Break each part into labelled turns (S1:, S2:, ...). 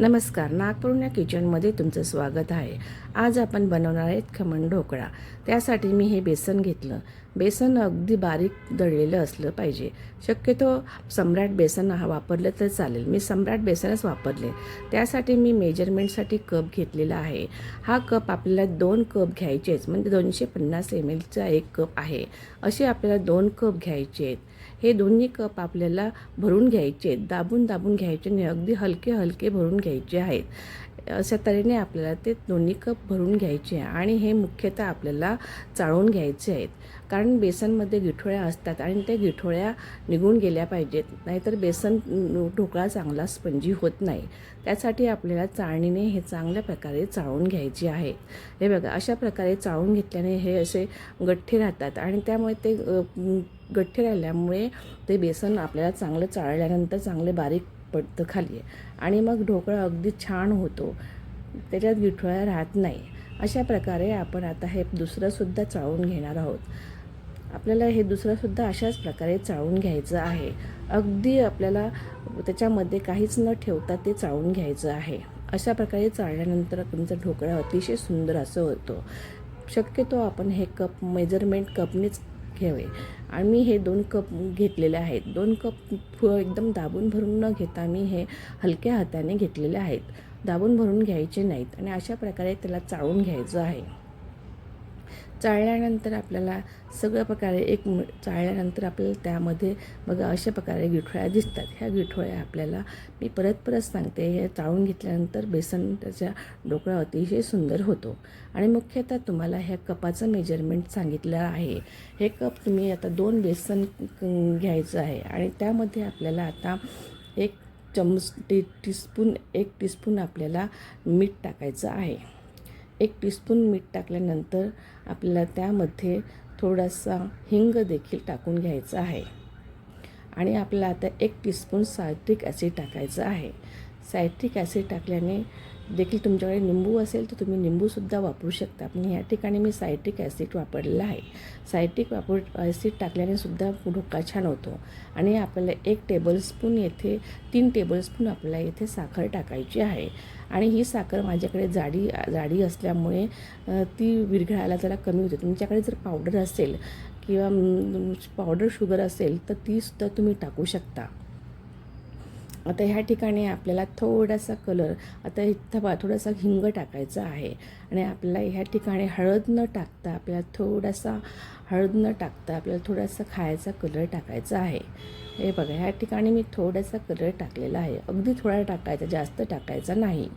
S1: नमस्कार नागपूर या किचनमध्ये तुमचं स्वागत आहे. आज आपण बनवणार आहेत खमण ढोकळा. त्यासाठी मी हे बेसन घेतलं. बेसन अगदी बारीक दळलेलं असलं पाहिजे. शक्यतो सम्राट बेसन हा वापरलं तर चालेल. मी सम्राट बेसनच वापरले. त्यासाठी मी मेजरमेंटसाठी कप घेतलेला आहे. हा कप आपल्याला दोन कप घ्यायचेच म्हणजे दोनशे पन्नास एम एलचा एक कप आहे. असे आपल्याला दोन कप घ्यायचे आहेत. हे दोन्ही कप आपल्याला भरून घ्यायचे आहेत दाबून दाबून घ्यायचे आणि अगदी हलके हलके भरून घ्यायचे आहेत. अशा तऱ्हेने आपल्याला ते दोन्ही कप भरून घ्यायचे आणि हे मुख्यतः आपल्याला चाळून घ्यायचे आहेत. कारण बेसनमध्ये गिठोळ्या असतात आणि त्या गिठोळ्या निघून गेल्या पाहिजेत. नाहीतर बेसन ढोकळा चांगला स्पंजी होत नाही. त्यासाठी आपल्याला चाळणीने हे चांगल्या प्रकारे चाळून घ्यायचे आहे. हे बघा अशा प्रकारे चाळून घेतल्याने हे असे गठ्ठे राहतात आणि त्यामुळे ते गठ्ठे राहिल्यामुळे ते बेसन आपल्याला चांगलं चाळल्यानंतर चांगले बारीक पडतं खाली. आणि मग ढोकळा अगदी छान होतो. त्याच्यात गिठोळ्या राहत नाही. अशा प्रकारे आपण आता हे दुसरंसुद्धा चाळून घेणार आहोत. आपल्याला हे दुसरंसुद्धा अशाच प्रकारे चाळून घ्यायचं आहे. अगदी आपल्याला त्याच्यामध्ये काहीच न ठेवता ते चाळून घ्यायचं आहे. अशा प्रकारे चाळल्यानंतर तुमचा ढोकळा अतिशय सुंदर असं होतो. शक्यतो आपण हे कप मेजरमेंट कपनेच घ्यावे. आणि मी हे दोन कप घेतलेले आहेत. दोन कप फु एकदम दाबून भरून न घेता मी हे हलक्या हाताने घेतलेले आहेत. दाबून भरून घ्यायचे नाहीत आणि अशा प्रकारे त्याला चाळून घ्यायचं आहे. चाळल्यानंतर आपल्याला सगळ्या प्रकारे एक चाळल्यानंतर आपल्याला त्यामध्ये बघा अशा प्रकारे गिठोळ्या दिसतात. ह्या गिठोळ्या आपल्याला मी परत परत सांगते. हे चाळून घेतल्यानंतर बेसन त्याच्या डोकळा अतिशय सुंदर होतो. आणि मुख्यतः तुम्हाला ह्या कपाचं मेजरमेंट सांगितलं आहे. हे कप तुम्ही आता दोन बेसन घ्यायचं आहे. आणि त्यामध्ये आपल्याला आता एक चमच टी टीस्पून एक टीस्पून आपल्याला मीठ टाकायचं आहे. एक टीस्पून मीठ टाकल्यानंतर आपल्याला त्यामध्ये थोडासा हिंग देखील टाकून घ्यायचा आहे. आणि आपल्याला आता एक टीस्पून सायट्रिक ॲसिड टाकायचं आहे. सायट्रिक ॲसिड टाकल्याने देखील तुमच्याकडे निंबू असेल तर तुम्ही निंबूसुद्धा वापरू शकता. पण ह्या ठिकाणी मी सायट्रिक ॲसिड वापरलेला आहे. सायट्रिक वापर ॲसिड टाकल्याने सुद्धा छान होतो. आणि आपल्याला एक टेबलस्पून येथे तीन टेबलस्पून आपल्याला येथे साखर टाकायची आहे. आणि ही साखर माझ्याकडे जाडी जाडी असल्यामुळे ती विरघळायला जरा कमी होते. तुमच्याकडे जर पावडर असेल किंवा पावडर शुगर असेल तर तीसुद्धा तुम्ही टाकू शकता. आता ह्या ठिकाणी आपल्याला थोडासा कलर आता इथं बा थोडासा हिंग टाकायचा आहे. आणि आपल्याला ह्या ठिकाणी हळद न टाकता आपल्याला थोडासा हळद न टाकता आपल्याला थोडासा खायचा कलर टाकायचा आहे. हे बघा ह्या ठिकाणी मी थोडासा कलर टाकलेला आहे. अगदी थोडा टाकायचा जास्त टाकायचा नाही.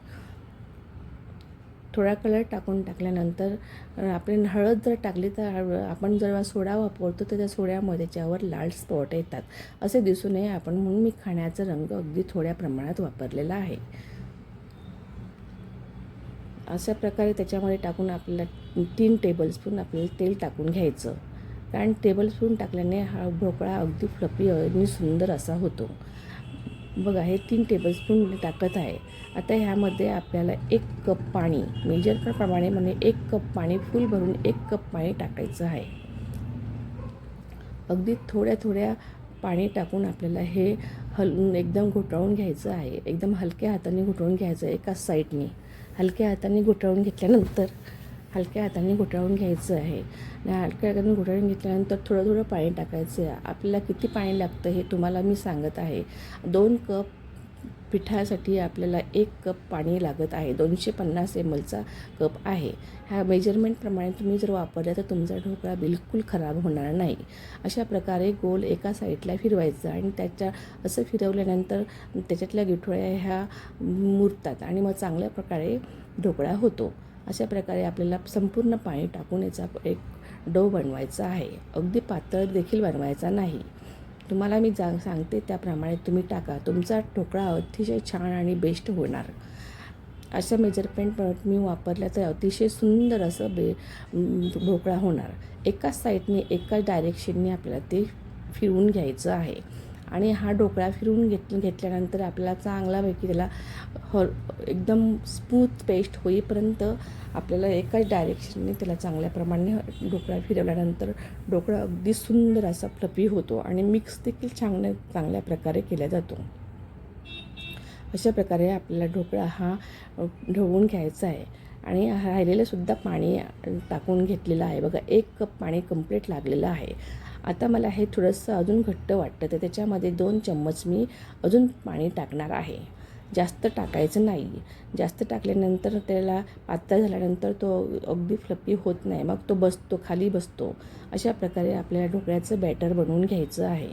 S1: थोडा कलर टाकून टाकल्यानंतर आपण हळद जर टाकली तर आपण जेव्हा सोडा वापरतो तर त्या सोड्यामध्ये त्याच्यावर लाल स्पॉट येतात. असे दिसू नये आपण म्हणून मी खाण्याचा रंग अगदी थोड्या प्रमाणात वापरलेला आहे. अशा प्रकारे त्याच्यामध्ये टाकून आपल्याला तीन टेबलस्पून आपल्याला तेल टाकून घ्यायचं. कारण टेबलस्पून टाकल्याने हा ढोकळा अगदी फ्लपी आणि सुंदर असा होतो. बघा हे तीन टेबलस्पून मी टाकत आहे. आता ह्यामध्ये आपल्याला एक कप पाणी मेजरप्रमाणे म्हणजे एक कप पाणी फुल भरून एक कप पाणी टाकायचं आहे. अगदी थोड्या थोड्या पाणी टाकून आपल्याला हे हलवून एकदम घोटाळून घ्यायचं आहे. एकदम हलक्या हाताने घोटाळून घ्यायचं एका साईडने हलक्या हाताने घोटाळून घेतल्यानंतर हलक्या हाताने घोटाळून घ्यायचं आहे. आणि हलक्या हाताने घोटाळून घेतल्यानंतर थोडं थोडं पाणी टाकायचं आहे. आपल्याला किती पाणी लागतं हे तुम्हाला मी सांगत आहे. दोन कप पिठासाठी आपल्याला एक कप पाणी लागत आहे. दोनशे पन्नास एम एलचा कप आहे. ह्या मेजरमेंटप्रमाणे तुम्ही जर वापरला तर तुमचा ढोकळा बिलकुल खराब होणार नाही. अशा प्रकारे गोल एका साईडला फिरवायचं आणि त्याच्या असं फिरवल्यानंतर त्याच्यातल्या गिठोळ्या ह्या मुरतात आणि मग चांगल्या प्रकारे ढोकळा होतो. अशा प्रकारे आपल्याला संपूर्ण पाणी टाकून याचा एक डो बनवायचा आहे. अगदी पातळ देखील बनवायचा नाही. तुम्हाला मी जा सांगते त्याप्रमाणे तुम्ही टाका. तुमचा ढोकळा अतिशय छान आणि बेस्ट होणार. अशा मेजरमेंट मी वापरल्या तर अतिशय सुंदर असं बे ढोकळा होणार. एकाच साईडने एकाच डायरेक्शनने आपल्याला ते फिरवून घ्यायचं आहे. आणि हा ढोकळा फिरवून घेत घेतल्यानंतर आपल्याला चांगल्यापैकी त्याला हॉल एकदम स्मूथ पेस्ट होईपर्यंत आपल्याला एकाच डायरेक्शनने त्याला चांगल्या प्रमाणे ढोकळा फिरवल्यानंतर ढोकळा अगदी सुंदर असा फ्लपी होतो आणि मिक्स देखील चांगल्या चांगल्या प्रकारे केला जातो. अशा प्रकारे आपल्याला ढोकळा हा ढवळून घ्यायचा आहे. आणि राहिलेलंसुद्धा पाणी टाकून घेतलेलं आहे. बघा एक कप पाणी कंप्लीट लागलेलं आहे. आता मला हे थोडंसं अजून घट्ट वाटतं तर त्याच्यामध्ये दोन चम्मच मी अजून पाणी टाकणार आहे. जास्त टाकायचं नाही. जास्त टाकल्यानंतर त्याला पातळ झाल्यानंतर तो अगदी फ्लपी होत नाही. मग तो बसतो खाली बसतो. अशा प्रकारे आपल्याला ढोकळ्याचं बॅटर बनवून घ्यायचं आहे.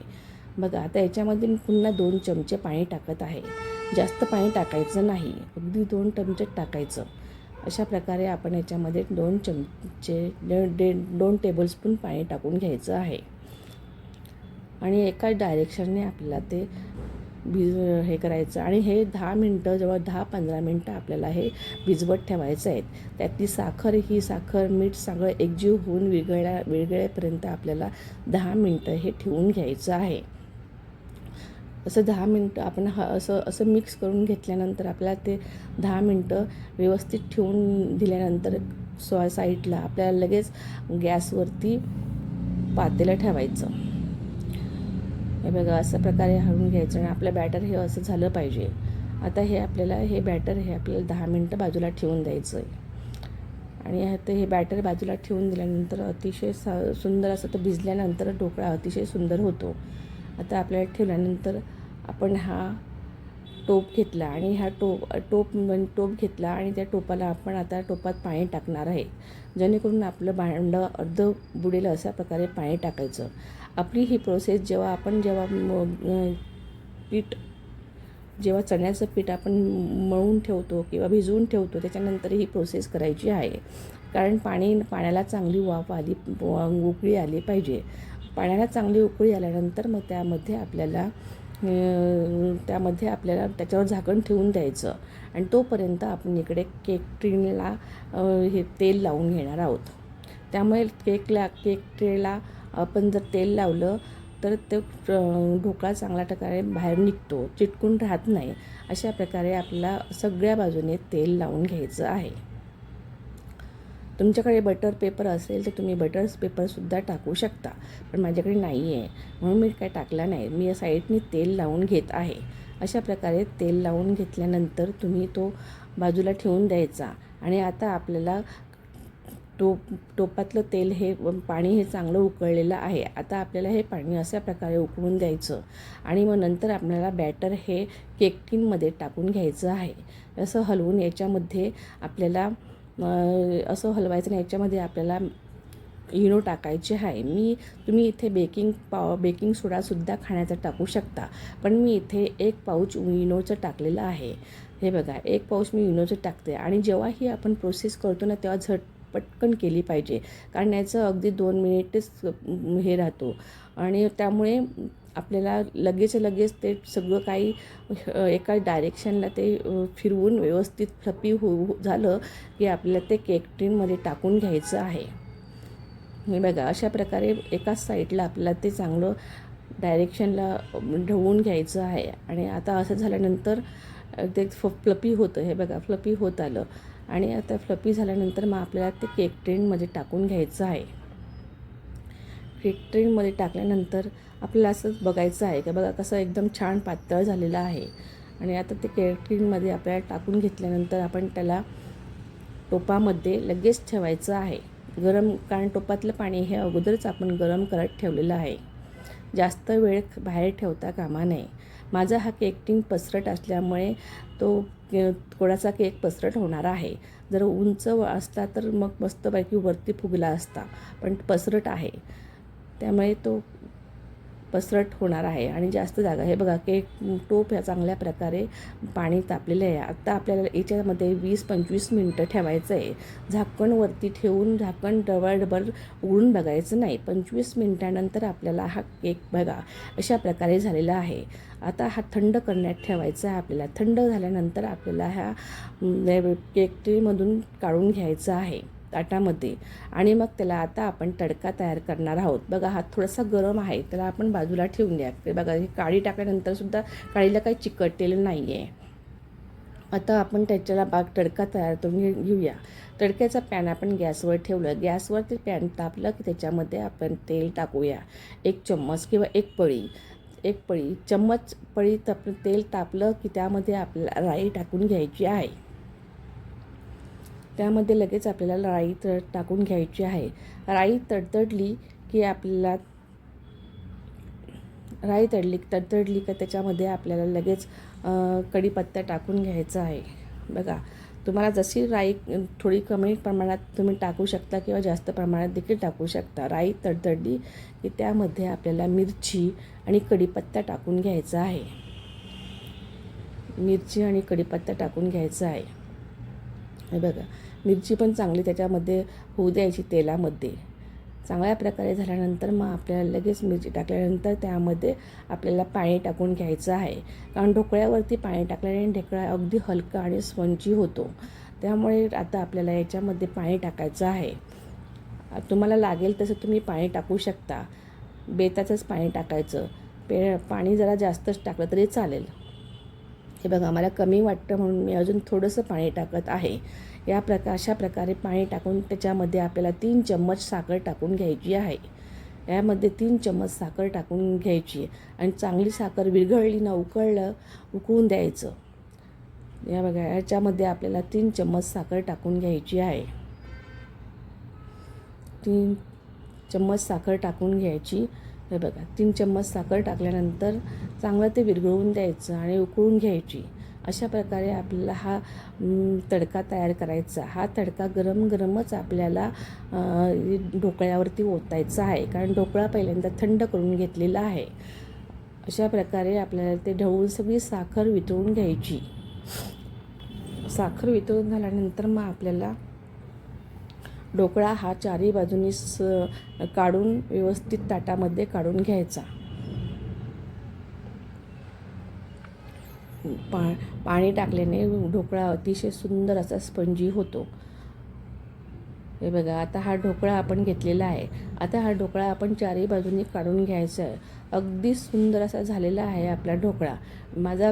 S1: बघा आता याच्यामध्ये मी पुन्हा दोन चमचे पाणी टाकत आहे. जास्त पाणी टाकायचं नाही. अगदी दोन चमचे टाकायचं. अशा प्रकारे आपण याच्यामध्ये दोन चमचे दोन टेबलस्पून पाणी टाकून घ्यायचं आहे. आणि एकाच डायरेक्शनने आपल्याला ते भिज हे करायचं. आणि हे दहा मिनटं जवळ दहा पंधरा मिनटं आपल्याला हे भिजवत ठेवायचं आहे त्यातली साखर ही साखर मीठ सगळं एकजीव होऊन विरघळ्या विरघळेपर्यंत आपल्याला दहा मिनटं हे ठेवून घ्यायचं आहे. असं दहा मिनटं आपण ह असं असं मिक्स करून घेतल्यानंतर आपल्याला ते दहा मिनटं व्यवस्थित ठेवून दिल्यानंतर स्व साईडला आपल्याला लगेच गॅसवरती पातेलं ठेवायचं. हे बघा अशा प्रकारे हळून घ्यायचं आणि आपलं बॅटर हे असं झालं पाहिजे. आता हे आपल्याला हे बॅटर हे आपल्याला दहा मिनटं बाजूला ठेवून द्यायचं आहे आणि आता हे बॅटर बाजूला ठेवून दिल्यानंतर अतिशय सा सुंदर असं तर भिजल्यानंतर ढोकळा अतिशय सुंदर होतो. आता आपल्याला ठेवल्यानंतर आपण हा टोप घेतला आणि हा टोप टोप टोप घेतला आणि त्या टोपाला आपण आता टोपात पाणी टाकणार आहे. जेणेकरून आपलं भांडं अर्ध बुडेल अशा प्रकारे पाणी टाकायचं. आपली ही प्रोसेस जेव्हा आपण जेव्हा पीठ जेव्हा चण्याचं पीठ आपण मळून ठेवतो किंवा भिजवून ठेवतो त्याच्यानंतर ही प्रोसेस करायची आहे. कारण पाणी पाण्याला चांगली वाफ आली उकळी आली पाहिजे. पाण्याला चांगली उकळी आल्यानंतर मग त्यामध्ये आपल्याला त्यामध्ये आपल्याला त्याच्यावर झाकण ठेवून द्यायचं. आणि तोपर्यंत आपण इकडे केक ट्रीनला हे तेल लावून घेणार आहोत. त्यामुळे केकला केक ट्रेला आपण जर तेल लावलं तर ते ढोकळा चांगल्या प्रकारे बाहेर निघतो चिटकून राहत नाही. अशा प्रकारे आपल्याला सगळ्या बाजूने तेल लावून घ्यायचं आहे. तुमच्याकडे बटर पेपर असेल तर तुम्ही बटर पेपरसुद्धा टाकू शकता. पण माझ्याकडे नाही आहे म्हणून मी काय टाकला नाही. मी या साईडनी तेल लावून घेत आहे. अशा प्रकारे तेल लावून घेतल्यानंतर तुम्ही तो बाजूला ठेवून द्यायचा. आणि आता आपल्याला टोप टोपातलं तेल हे पाणी हे चांगलं उकळलेलं आहे. आता आपल्याला हे पाणी अशा प्रकारे उकळून द्यायचं आणि मग नंतर आपल्याला बॅटर हे केक टीनमध्ये टाकून घ्यायचं आहे. असं हलवून याच्यामध्ये आपल्याला असं हलवायचं आणि याच्यामध्ये आपल्याला इनो टाकायचे आहे. मी तुम्ही इथे बेकिंग पाव बेकिंग सोडासुद्धा खाण्याचा टाकू शकता पण मी इथे एक पाऊच इनोचं टाकलेलं आहे. हे बघा एक पाऊच मी इनोचं टाकते आणि जेव्हा ही आपण प्रोसेस करतो ना तेव्हा झट पटकन केली पाहिजे. कारण याचं अगदी दोन मिनिटच हे राहतो. आणि त्यामुळे आपल्याला लगेच लगेच ते सगळं काही एका डायरेक्शनला ते फिरवून व्यवस्थित फ्लपी हो, हो झालं की आपल्याला ते केक टिनमध्ये टाकून घ्यायचं आहे. हे बघा अशा प्रकारे एकाच साईडला आपल्याला ते चांगलं डायरेक्शनला ढवून घ्यायचं आहे. आणि आता असं झाल्यानंतर ते फ फ्लपी होतं. हे बघा फ्लपी होत आलं. आणि आता फ्लपी झाल्यानंतर मग आपल्याला ते केक ट्रेनमध्ये टाकून घ्यायचं आहे. केक ट्रेनमध्ये टाकल्यानंतर आपल्याला असं बघायचं आहे का बघा कसं एकदम छान पातळ झालेलं आहे. आणि आता ते केक ट्रेनमध्ये आपल्याला टाकून घेतल्यानंतर आपण त्याला टोपामध्ये लगेच ठेवायचं आहे. गरम कारण टोपातलं पाणी हे अगोदरच आपण गरम करत ठेवलेलं आहे. जास्त वेळ बाहेर ठेवता कामा नये. माझा हा केक पसरट असल्यामुळे तो के- थोडासा केक पसरट होणार आहे. जर उंच असता तर मग मस्तपैकी वरती फुगला असता पण पसरट आहे. त्यामुळे तो पसरट होणार आहे आणि जास्त जागा. हे बघा केक टोप ह्या चांगल्या प्रकारे पाणी तापलेलं आहे. आत्ता आपल्याला याच्यामध्ये वीस पंचवीस मिनटं ठेवायचं आहे. झाकण वरती ठेवून झाकण डबल डबल उघडून बघायचं नाही. पंचवीस मिनटानंतर आपल्याला हा केक बघा अशा प्रकारे झालेला आहे. आता हा थंड करण्यात ठेवायचा आहे आपल्याला. थंड झाल्यानंतर आपल्याला ह्या केकटीमधून केक काढून घ्यायचा आहे. ताटामध्ये. आणि मग त्याला आता आपण तडका तयार करणार आहोत. बघा हा थोडासा गरम आहे. त्याला आपण बाजूला ठेवून द्या. बघा ही काळी टाकल्यानंतरसुद्धा काळीला काही चिकटलेलं नाही आहे आता आपण त्याच्याला बाग तडका तयार करून घेऊया. तडक्याचा पॅन आपण गॅसवर ठेवलं. गॅसवर ते पॅन तापलं की त्याच्यामध्ये आपण तेल टाकूया. एक चम्मच किंवा एक पळी. एक पळी. चम्मच पळी तप तेल तापलं की त्यामध्ये आपल्याला राई टाकून घ्यायची आहे. त्यामध्ये लगेच आपल्याला राई तड टाकून घ्यायची आहे. राई तडतडली की आपल्याला राई तडली तडतडली का त्याच्यामध्ये आपल्याला लगेच कडीपत्ता कढीपत्ता टाकून घ्यायचा आहे. बघा तुम्हाला जशी राई थोडी कमी प्रमाणात तुम्ही टाकू शकता किंवा जास्त प्रमाणात देखील टाकू शकता राई तडतडली की त्यामध्ये आपल्याला मिरची आणि कढीपत्ता टाकून घ्यायचा आहे. मिरची आणि कढीपत्ता टाकून घ्यायचा आहे. हे बघा मिरची पण चांगली त्याच्यामध्ये होऊ द्यायची तेलामध्ये. चांगल्या प्रकारे झाल्यानंतर मग आपल्याला लगेच मिरची टाकल्यानंतर त्यामध्ये आपल्याला पाणी टाकून घ्यायचं आहे. कारण ढोकळ्यावरती पाणी टाकल्याने ढेकळा अगदी हलका आणि स्पंजी होतो. त्यामुळे आता आपल्याला याच्यामध्ये पाणी टाकायचं आहे. तुम्हाला लागेल तसं तुम्ही पाणी टाकू शकता. बेताचंच पाणी टाकायचं. पे पाणी जरा जास्तच टाकलं तरी चालेल. हे बघा मला कमी वाटतं म्हणून मी अजून थोडंसं पाणी टाकत आहे. या प्रकार अशा प्रकारे पाणी टाकून त्याच्यामध्ये आपल्याला तीन चम्मच साखर टाकून घ्यायची आहे. यामध्ये तीन चम्मच साखर टाकून घ्यायची आणि चांगली साखर विरघळली ना उकळलं उकळून द्यायचं. या बघा याच्यामध्ये आपल्याला तीन चम्मच साखर टाकून घ्यायची आहे. तीन चम्मच साखर टाकून घ्यायची. हे बघा तीन चम्मच साखर टाकल्यानंतर चांगलं ते विरघळवून द्यायचं आणि उकळून घ्यायची. अशा प्रकारे आपल्याला हा तडका तयार करायचा. हा तडका गरम गरमच आपल्याला ढोकळ्यावरती ओतायचा आहे. कारण ढोकळा पहिल्यांदा थंड करून घेतलेला आहे. अशा प्रकारे आपल्याला ते ढवळून सगळी साखर वितळून घ्यायची. साखर वितळून झाल्यानंतर मग आपल्याला ढोकळा हा चारही बाजूनी स काढून व्यवस्थित ताटामध्ये काढून घ्यायचा. पा पाणी टाकल्याने ढोकळा अतिशय सुंदर असा स्पंजी होतो. हे बघा आता हा ढोकळा आपण घेतलेला आहे. आता हा ढोकळा आपण चारही बाजूंनी काढून घ्यायचा आहे. अगदी सुंदर असा झालेला आहे आपला ढोकळा. माझा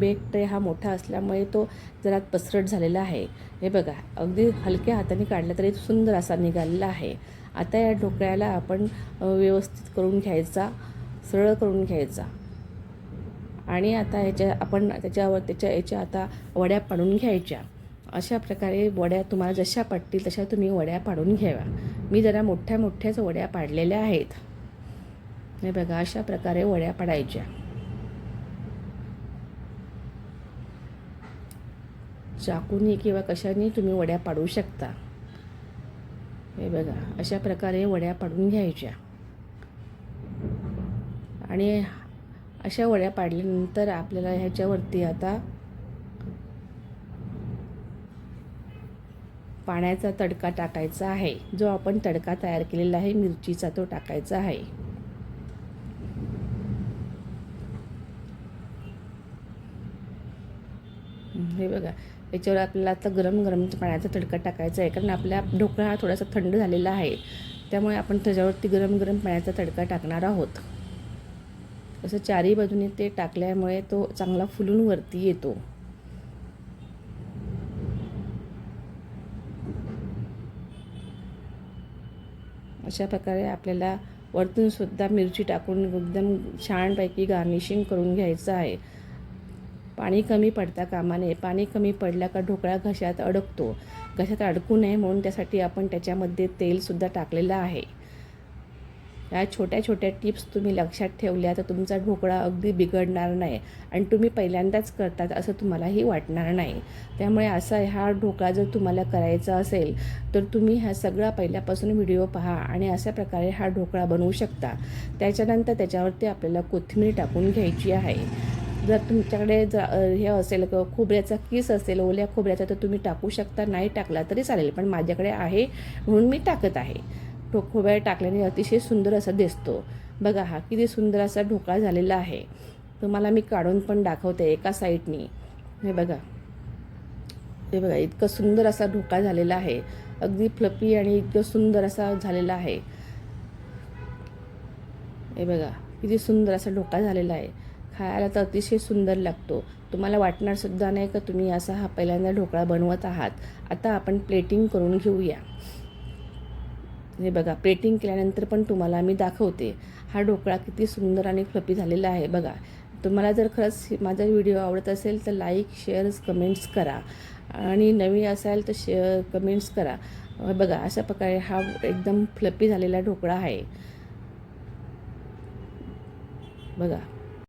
S1: बेक ट्रे हा मोठा असल्यामुळे तो जरा पसरट झालेला आहे. हे बघा अगदी हलक्या हाताने काढला तरी सुंदर असा निघालेला आहे. आता या ढोकळ्याला आपण व्यवस्थित करून घ्यायचा सरळ करून घ्यायचा. आणि आता ह्याच्या आपण त्याच्यावर त्याच्या याच्या आता वड्या पाडून घ्यायच्या. अशा प्रकारे वड्या तुम्हाला जशा पटतील तशा तुम्ही वड्या पाडून घ्याव्या. मी जरा मोठ्या मोठ्याच वड्या पाडलेल्या आहेत. हे बघा अशा प्रकारे वड्या पाडायच्या. चाकूनी किंवा कशाने तुम्ही वड्या पाडू शकता. हे बघा अशा प्रकारे वड्या पाडून घ्यायच्या. आणि अशा वड्या पाडल्यानंतर आपल्याला ह्याच्यावरती आता पाण्याचा तडका टाकायचा आहे. जो आपण तडका तयार केलेला आहे मिरचीचा तो टाकायचा आहे. हे बघा याच्यावर आपल्याला आता गरम गरम पाण्याचा तडका टाकायचा आहे. कारण आपला ढोकळा हा थोडासा थंड झालेला आहे. त्यामुळे आपण त्याच्यावरती गरम गरम पाण्याचा तडका टाकणार आहोत. असं चारही बाजूने ते टाकल्यामुळे तो चांगला फुलून वरती येतो. अशा प्रकारे आपल्याला वरतून सुद्धा मिरची टाकून एकदम छानपैकी गार्निशिंग करून घ्यायचं आहे. पाणी कमी पडता कामा नये. पाणी कमी पडला का ढोकळा घशात अडकतो. घशात अडकू नये म्हणून त्यासाठी आपण त्याच्यामध्ये तेलसुद्धा टाकलेलं आहे. या छोट्या छोट्या टिप्स तुम्ही लक्षात ठेवल्या तर तुमचा ढोकळा अगदी बिघडणार नाही आणि तुम्ही पहिल्यांदाच करतात असं तुम्हालाही वाटणार नाही. त्यामुळे असा हा ढोकळा जर तुम्हाला करायचा असेल तर तुम्ही हा सगळा पहिल्यापासून व्हिडिओ पहा आणि अशा प्रकारे हा ढोकळा बनवू शकता. त्याच्यानंतर त्याच्यावरती आपल्याला कोथिंबीर टाकून घ्यायची आहे. जर तुमच्याकडे ज हे असेल क- खोबऱ्याचा किस असेल ओल्या खोबऱ्याचा तर तुम्ही टाकू शकता. नाही टाकला तरी चालेल पण माझ्याकडे आहे म्हणून मी टाकत आहे. खोबऱ्या टाकल्याने अतिशय सुंदर असा दिसतो. बघा हा किती सुंदर असा ढोकळा झालेला आहे. तुम्हाला मी काढून पण दाखवते एका साईडनी. हे बघा. हे बघा इतकं सुंदर असा ढोकळा झालेला आहे. अगदी फ्लपी आणि इतकं सुंदर असा झालेला आहे. हे बघा किती सुंदर असा ढोकळा झालेला आहे. खायला तर अतिशय सुंदर लागतो. तुम्हाला वाटणार सुद्धा नाही का तुम्ही असा हा पहिल्यांदा ढोकळा बनवत आहात. आता आपण प्लेटिंग करून घेऊया. हे बघा प्लेटिंग केल्यानंतर पण तुम्हाला मी दाखवते. हा ढोकळा किती सुंदर आणि फ्लपी झालेला आहे बघा. तुम्हाला जर खरंच माझा व्हिडिओ आवडत असेल तर लाईक शेअर्स कमेंट्स करा. आणि नवीन असाल तर शेअर कमेंट्स करा. बघा अशा प्रकारे हा एकदम फ्लपी झालेला ढोकळा आहे. बघा.